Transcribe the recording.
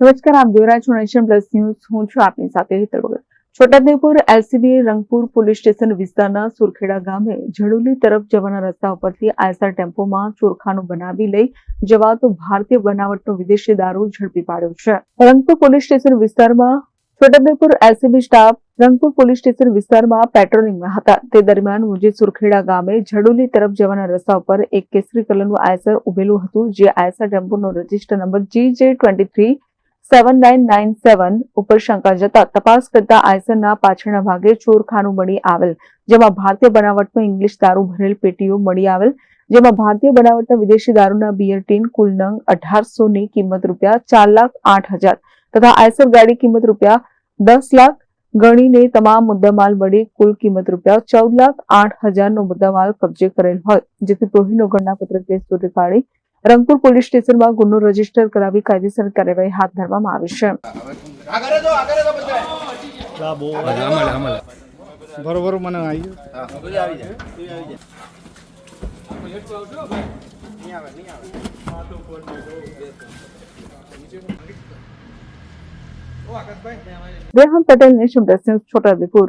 નમસ્કાર, આપ જોઈ રહ્યા છો નેશન પ્લસ ન્યૂઝ. હું છું આપની સાથે હેતલ વગર Chhotaudepur LCB Rangpur police station વિસ્તારના સુરખેડા ગામે ઝડુલી તરફ જવાના રસ્તા ઉપરથી આયસર ટેમ્પોમાં ચોરખાનું બનાવી લઈ જવાતો ભારતીય બનાવટનો વિદેશી દારૂ ઝડપી પાડ્યો છે. રંગપુર પોલીસ સ્ટેશન વિસ્તારમાં Chhotaudepur LCB staff Rangpur police station વિસ્તારમાં પેટ્રોલિંગમાં હતા. તે દરમિયાન મુજબ સુરખેડા ગામે ઝડુલી તરફ જવાના રસ્તા ઉપર એક કેસરી કલરનું આયસર ઉભેલું હતું, જે આયસર ટેમ્પોનો register number G J twenty three seven nine nine seven ઉપર શંકા જતા તપાસ કરતા આયસરના પાછળના ભાગે ચોરખાનું મળી આવેલ, જેમાં ભારતીય બનાવટનો ઇંગ્લિશ દારૂ ભરેલ પેટીઓ મળી આવેલ, જેમાં ભારતીય બનાવટના વિદેશી દારૂના બિયર ટીન કુલ નંગ અઢારસો ની કિંમત રૂપિયા ચાર લાખ આઠ હજાર તથા આયસર ગાડી કિંમત રૂપિયા દસ લાખ ગણીને તમામ મુદ્દામાલ મળી કુલ કિંમત રૂપિયા ચૌદ લાખ આઠ હજારનો મુદ્દામાલ કબજે કરેલ હોય, જેથી પ્રોહીનો ગણનાપત્ર કેસ શોધી કાઢી રંગપુર પોલીસ સ્ટેશનમાં ગુનો રજિસ્ટર કરાવી કાયદેસર કાર્યવાહી હાથ ધરવામાં આવી છે. છોટા બરોબર મને આવી Rehan Patel Nation Plus News Chhotaudepur